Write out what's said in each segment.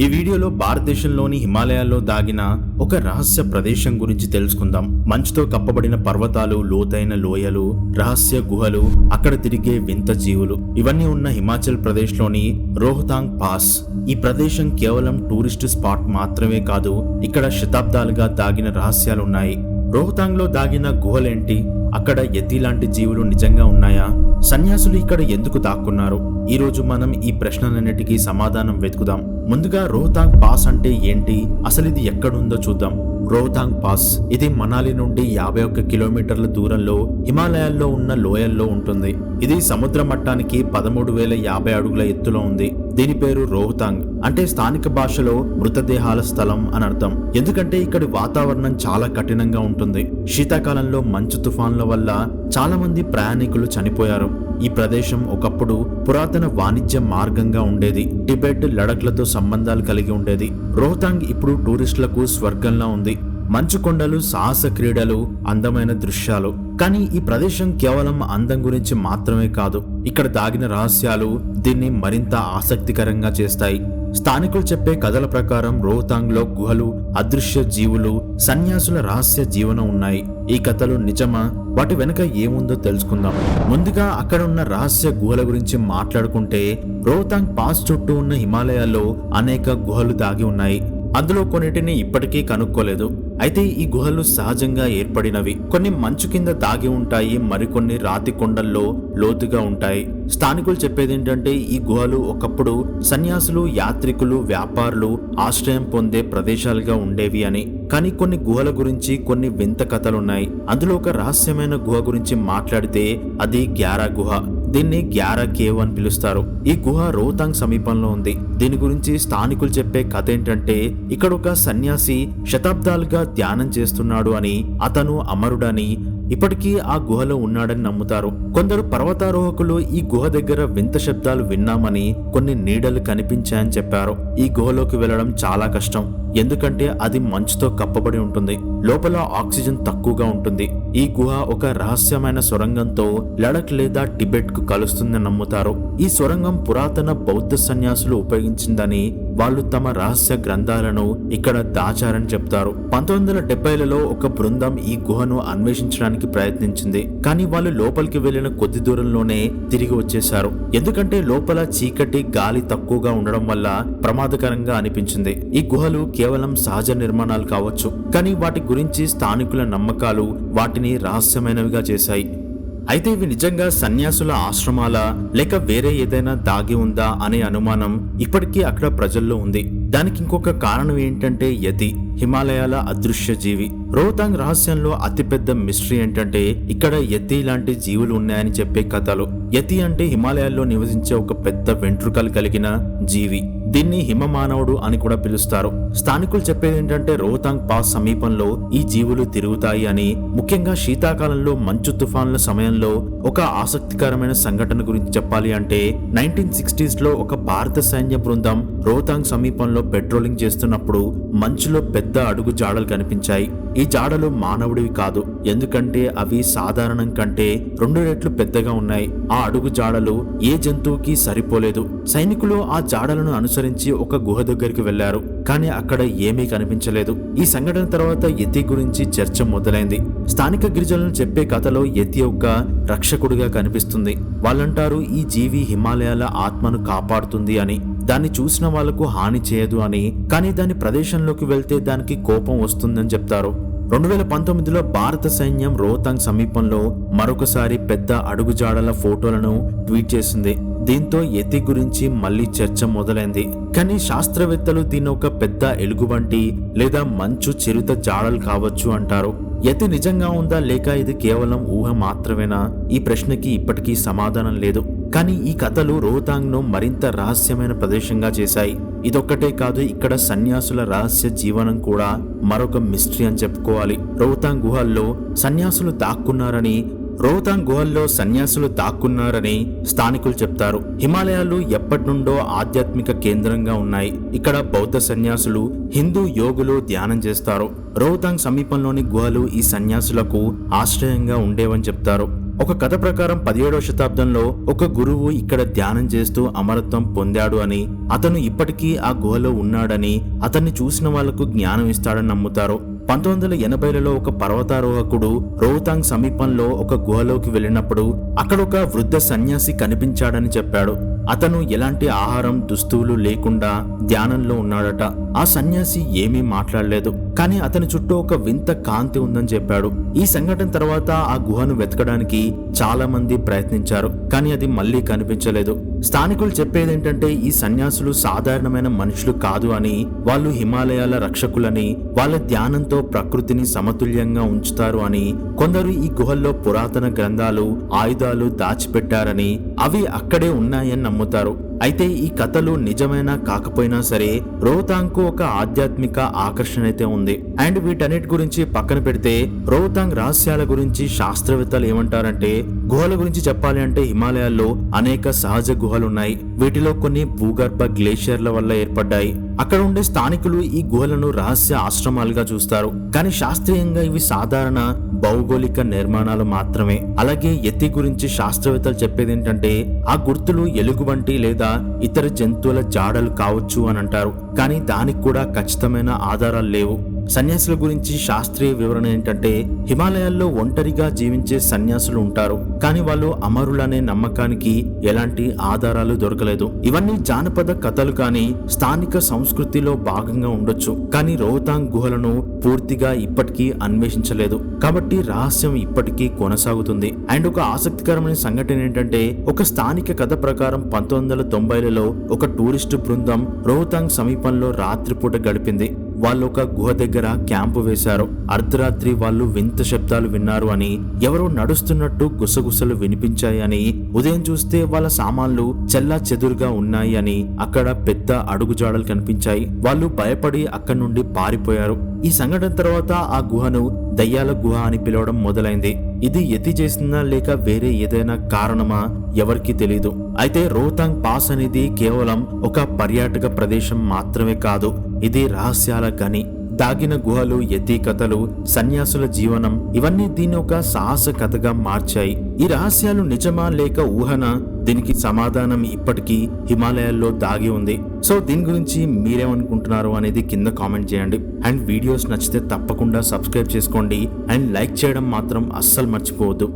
ఈ వీడియోలో భారతదేశంలోని హిమాలయాల్లో దాగిన ఒక రహస్య ప్రదేశం గురించి తెలుసుకుందాం. మంచుతో కప్పబడిన పర్వతాలు లోతైన లోయలు రహస్య గుహలు అక్కడ తిరిగే వింత జీవులు. ఇవన్నీ ఉన్న హిమాచల్ ప్రదేశ్లోని రోహతాంగ్ పాస్. ఈ ప్రదేశం కేవలం టూరిస్ట్ స్పాట్ మాత్రమే కాదు ఇక్కడ శతాబ్దాలుగా దాగిన రహస్యాలున్నాయి. రోహతాంగ్లో దాగిన గుహలేంటి? అక్కడ యతి లాంటి జీవులు నిజంగా ఉన్నాయా? సన్యాసులు ఇక్కడ ఎందుకు దాక్కున్నారు? ఈరోజు మనం ఈ ప్రశ్నలన్నిటికీ సమాధానం వెతుకుదాం. ముందుగా రోహతాంగ్ పాస్ అంటే ఏంటి? అసలు ఇది ఎక్కడుందో చూద్దాం. రోహతాంగ్ పాస్ ఇది మనాలి నుండి యాభై ఒక్క కిలోమీటర్ల దూరంలో హిమాలయాల్లో ఉన్న లోయల్లో ఉంటుంది. ఇది సముద్ర మట్టానికి పదమూడు వేల యాభై అడుగుల ఎత్తులో ఉంది. దీని పేరు రోహతాంగ్. అంటే స్థానిక భాషలో మృతదేహాల స్థలం అని అర్థం. ఎందుకంటే ఇక్కడి వాతావరణం చాలా కఠినంగా ఉంటుంది. శీతాకాలంలో మంచు తుఫాన్ల వల్ల చాలా మంది ప్రయాణికులు చనిపోయారు. ఈ ప్రదేశం ఒకప్పుడు పురాతన వాణిజ్య మార్గంగా ఉండేది. టిబెట్ లడఖ్లతో సంబంధాలు కలిగి ఉండేది. రోహతాంగ్ ఇప్పుడు టూరిస్టులకు స్వర్గంలా ఉంది. మంచు కొండలు సాహస క్రీడలు అందమైన దృశ్యాలు. కానీ ఈ ప్రదేశం కేవలం అందం గురించి మాత్రమే కాదు ఇక్కడ దాగిన రహస్యాలు దీన్ని మరింత ఆసక్తికరంగా చేస్తాయి. స్థానికులు చెప్పే కథల ప్రకారం రోహతాంగ్లో గుహలు అదృశ్య జీవులు సన్యాసుల రహస్య జీవనం ఉన్నాయి. ఈ కథలు నిజమా? వాటి వెనుక ఏముందో తెలుసుకుందాం. ముందుగా అక్కడ ఉన్న రహస్య గుహల గురించి మాట్లాడుకుంటే రోహతాంగ్ పాస్ చుట్టూ ఉన్న హిమాలయాల్లో అనేక గుహలు దాగి ఉన్నాయి. అందులో కొన్నిటిని ఇప్పటికీ కనుక్కోలేదు. అయితే ఈ గుహలు సహజంగా ఏర్పడినవి. కొన్ని మంచు కింద దాగి ఉంటాయి మరికొన్ని రాతి కొండల్లో లోతుగా ఉంటాయి. స్థానికులు చెప్పేది ఏంటంటే ఈ గుహలు ఒకప్పుడు సన్యాసులు యాత్రికులు వ్యాపారులు ఆశ్రయం పొందే ప్రదేశాలుగా ఉండేవి అని. కానీ కొన్ని గుహల గురించి కొన్ని వింత కథలున్నాయి. అందులో ఒక రహస్యమైన గుహ గురించి మాట్లాడితే అది గ్యారా గుహ. దీన్ని గ్యారా కేవ్ అని పిలుస్తారు. ఈ గుహ రోహతాంగ్ సమీపంలో ఉంది. దీని గురించి స్థానికులు చెప్పే కథ ఏంటంటే ఇక్కడ ఒక సన్యాసి శతాబ్దాలుగా ధ్యానం చేస్తున్నాడు అని అతను అమరుడని ఇప్పటికీ ఆ గుహలో ఉన్నాడని నమ్ముతారు. కొందరు పర్వతారోహకులు ఈ గుహ దగ్గర వింత శబ్దాలు విన్నామని కొన్ని నీడలు కనిపించాయని చెప్పారు. ఈ గుహలోకి వెళ్ళడం చాలా కష్టం. ఎందుకంటే అది మంచుతో కప్పబడి ఉంటుంది. లోపల ఆక్సిజన్ తక్కువగా ఉంటుంది. ఈ గుహ ఒక రహస్యమైన సొరంగంతో లడక్ లేదా టిబెట్ కు కలుస్తుందని నమ్ముతారు? ఈ సొరంగం పురాతన బౌద్ధ సన్యాసులు ఉపయోగించిందని వాళ్ళు తమ రహస్య గ్రంథాలను ఇక్కడ దాచారని చెప్తారు. పంతొమ్మిది వందల డెబ్బైలలో ఒక బృందం ఈ గుహను అన్వేషించడానికి ప్రయత్నించింది. కానీ వాళ్ళు లోపలికి వెళ్ళిన కొద్ది దూరంలోనే తిరిగి వచ్చేశారు. ఎందుకంటే లోపల చీకటి గాలి తక్కువగా ఉండడం వల్ల ప్రమాదకరంగా అనిపించింది. ఈ గుహలు కేవలం సహజ నిర్మాణాలు కావచ్చు. కానీ వాటి గురించి స్థానికుల నమ్మకాలు వాటిని రహస్యమైనవిగా చేశాయి. అయితే ఇవి నిజంగా సన్యాసుల ఆశ్రమాల? లేక వేరే ఏదైనా దాగి ఉందా అనే అనుమానం ఇప్పటికీ అక్కడ ప్రజల్లో ఉంది. దానికి ఇంకొక కారణం ఏంటంటే యతి హిమాలయాల అదృశ్య జీవి. రోహతాంగ్ రహస్యంలో అతిపెద్ద మిస్టరీ ఏంటంటే ఇక్కడ యతి లాంటి జీవులు ఉన్నాయని చెప్పే కథలు. యతి అంటే హిమాలయాల్లో నివసించే ఒక పెద్ద వెంట్రుకలు కలిగిన జీవి. దీన్ని హిమమానవుడు అని కూడా పిలుస్తారు. స్థానికులు చెప్పేది ఏంటంటే రోహతాంగ్ పాస్ సమీపంలో ఈ జీవులు తిరుగుతాయి అని ముఖ్యంగా శీతాకాలంలో మంచు తుఫాన్ల సమయంలో ఒక ఆసక్తికరమైన సంఘటన గురించి చెప్పాలి అంటే నైన్టీన్ సిక్స్టీస్లో ఒక భారత సైన్య బృందం రోహతాంగ్ సమీపంలో పెట్రోలింగ్ చేస్తున్నప్పుడు మంచులో పెద్ద అడుగు జాడలు కనిపించాయి. ఈ జాడలు మానవుడివి కాదు. ఎందుకంటే అవి సాధారణం కంటే రెండు రెట్లు పెద్దగా ఉన్నాయి. ఆ అడుగు జాడలు ఏ జంతువుకి సరిపోలేదు. సైనికులు ఆ జాడలను అనుసరించి ఒక గుహ దగ్గరికి వెళ్ళారు కానీ అక్కడ ఏమీ కనిపించలేదు. ఈ సంఘటన తర్వాత యతి గురించి చర్చ మొదలైంది. స్థానిక గిరిజనులు చెప్పే కథలో యతి ఒక రక్షకుడిగా కనిపిస్తుంది. వాళ్ళంటారు ఈ జీవి హిమాలయాల ఆత్మను కాపాడుతుంది అని. దాన్ని చూసిన వాళ్ళకు హాని చేయదు అని. కానీ దాని ప్రదేశంలోకి వెళ్తే దానికి కోపం వస్తుందని చెప్తారు. రెండు వేల పంతొమ్మిదిలో భారత సైన్యం రోహతాంగ్ సమీపంలో మరొకసారి పెద్ద అడుగుజాడల ఫోటోలను ట్వీట్ చేసింది. దీంతో యతి గురించి మళ్ళీ చర్చ మొదలైంది. కానీ శాస్త్రవేత్తలు దీన్ని ఒక పెద్ద ఎలుగుబంటి లేదా మంచు చిరుత జాడలు కావచ్చు అంటారు. యతి నిజంగా ఉందా లేక ఇది కేవలం ఊహ మాత్రమేనా? ఈ ప్రశ్నకి ఇప్పటికీ సమాధానం లేదు. కానీ ఈ కథలు రోహతాంగ్ను మరింత రహస్యమైన ప్రదేశంగా చేశాయి. ఇదొక్కటే కాదు ఇక్కడ సన్యాసుల రహస్య జీవనం కూడా మరొక మిస్టరీ అని చెప్పుకోవాలి. రోహతాంగ్ గుహల్లో సన్యాసులు దాక్కున్నారని రోహతాంగ్ గుహల్లో సన్యాసులు దాక్కున్నారని స్థానికులు చెప్తారు. హిమాలయాలు ఎప్పటి నుండో ఆధ్యాత్మిక కేంద్రంగా ఉన్నాయి. ఇక్కడ బౌద్ధ సన్యాసులు హిందూ యోగులు ధ్యానం చేస్తారు. రోహతాంగ్ సమీపంలోని గుహలు ఈ సన్యాసులకు ఆశ్రయంగా ఉండేవని చెప్తారు. ఒక కథ ప్రకారం పదిహేడవ శతాబ్దంలో ఒక గురువు ఇక్కడ ధ్యానం చేస్తూ అమరత్వం పొందాడు అని అతను ఇప్పటికీ ఆ గుహలో ఉన్నాడని అతన్ని చూసిన వాళ్ళకు జ్ఞానం ఇస్తాడని నమ్ముతారు. పంతొమ్మిది వందల ఎనభైలలో ఒక పర్వతారోహకుడు రోహతాంగ్ సమీపంలో ఒక గుహలోకి వెళ్ళినప్పుడు అక్కడ ఒక వృద్ధ సన్యాసి కనిపించాడని చెప్పాడు. అతను ఎలాంటి ఆహారం దుస్తువులు లేకుండా ధ్యానంలో ఉన్నాడట. ఆ సన్యాసి ఏమీ మాట్లాడలేదు. కానీ అతని చుట్టూ ఒక వింత కాంతి ఉందని చెప్పాడు. ఈ సంఘటన తర్వాత ఆ గుహను వెతకడానికి చాలా మంది ప్రయత్నించారు. కానీ అది మళ్ళీ కనిపించలేదు. స్థానికులు చెప్పేది ఏంటంటే ఈ సన్యాసులు సాధారణమైన మనుషులు కాదు అని వాళ్ళు హిమాలయాల రక్షకులని వాళ్ళ ధ్యానంతో ప్రకృతిని సమతుల్యంగా ఉంచుతారు అని కొందరు ఈ గుహల్లో పురాతన గ్రంథాలు ఆయుధాలు దాచిపెట్టారని అవి అక్కడే ఉన్నాయని నమ్ముతారు. అయితే ఈ కథలు నిజమైనా కాకపోయినా సరే రోహతాంగ్ ఒక ఆధ్యాత్మిక ఆకర్షణ అయితే ఉంది. అండ్ వీటన్నిటి గురించి పక్కన పెడితే రోహతాంగ్ రహస్యాల గురించి శాస్త్రవేత్తలు ఏమంటారంటే గుహల గురించి చెప్పాలి అంటే హిమాలయాల్లో అనేక సహజ గుహలు ఉన్నాయి వీటిలో కొన్ని భూగర్భ గ్లేషియర్ల వల్ల ఏర్పడ్డాయి. అక్కడ ఉండే స్థానికులు ఈ గుహలను రహస్య ఆశ్రమాలుగా చూస్తారు. కానీ శాస్త్రీయంగా ఇవి సాధారణ భౌగోళిక నిర్మాణాలు మాత్రమే. అలాగే ఎత్తి గురించి శాస్త్రవేత్తలు చెప్పేది ఏంటంటే ఆ గుర్తులు ఎలుగు వంటి లేదా ఇతర జంతువుల జాడలు కావచ్చు అని అంటారు కానీ దానికి కూడా ఖచ్చితమైన ఆధారాలు లేవు. సన్యాసుల గురించి శాస్త్రీయ వివరణ ఏంటంటే హిమాలయాల్లో ఒంటరిగా జీవించే సన్యాసులు ఉంటారు. కానీ వాళ్ళు అమరులనే నమ్మకానికి ఎలాంటి ఆధారాలు దొరకలేదు. ఇవన్నీ జానపద కథలు కానీ స్థానిక సంస్కృతిలో భాగంగా ఉండొచ్చు. కానీ రోహతాంగ్ గుహలను పూర్తిగా ఇప్పటికీ అన్వేషించలేదు. కాబట్టి రహస్యం ఇప్పటికీ కొనసాగుతుంది. అండ్ ఒక ఆసక్తికరమైన సంఘటన ఏంటంటే ఒక స్థానిక కథ ప్రకారం పంతొమ్మిది వందల తొంభైలలో ఒక టూరిస్టు బృందం రోహతాంగ్ సమీపంలో రాత్రిపూట గడిపింది. వాళ్ళు ఒక గుహ దగ్గర క్యాంపు వేశారు. అర్ధరాత్రి వాళ్ళు వింత శబ్దాలు విన్నారు అని ఎవరో నడుస్తున్నట్టు గుసగుసలు వినిపించాయని ఉదయం చూస్తే వాళ్ళ సామాన్లు చెల్లా చెదురుగా ఉన్నాయి అని అక్కడ పెద్ద అడుగుజాడలు కనిపించాయి. వాళ్ళు భయపడి అక్కడి నుండి పారిపోయారు. ఈ సంఘటన తర్వాత ఆ గుహను దయ్యాల గుహ అని పిలవడం మొదలైంది. ఇది ఎత్తి చేసిందా లేక వేరే ఏదైనా కారణమా? ఎవరికి తెలియదు అయితే రోహతాంగ్ పాస్ అనేది కేవలం ఒక పర్యాటక ప్రదేశం మాత్రమే కాదు ఇది రహస్యాల గని. దాగిన గుహలు ఎత్తి కథలు సన్యాసుల జీవనం ఇవన్నీ దీన్ని ఒక సాహస కథగా మార్చాయి. ఈ రహస్యాలు నిజమా లేక ఊహన? దీనికి సమాధానం ఇప్పటికీ హిమాలయాల్లో దాగి ఉంది. సో దీని గురించి మీరేమనుకుంటున్నారు అనేది కింద కామెంట్ చేయండి. అండ్ వీడియోస్ నచ్చితే తప్పకుండా సబ్స్క్రైబ్ చేసుకోండి. అండ్ లైక్ చేయడం మాత్రం అస్సలు మర్చిపోవద్దు.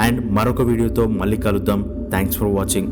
అండ్ మరొక వీడియోతో మళ్ళీ కలుద్దాం. Thanks for watching.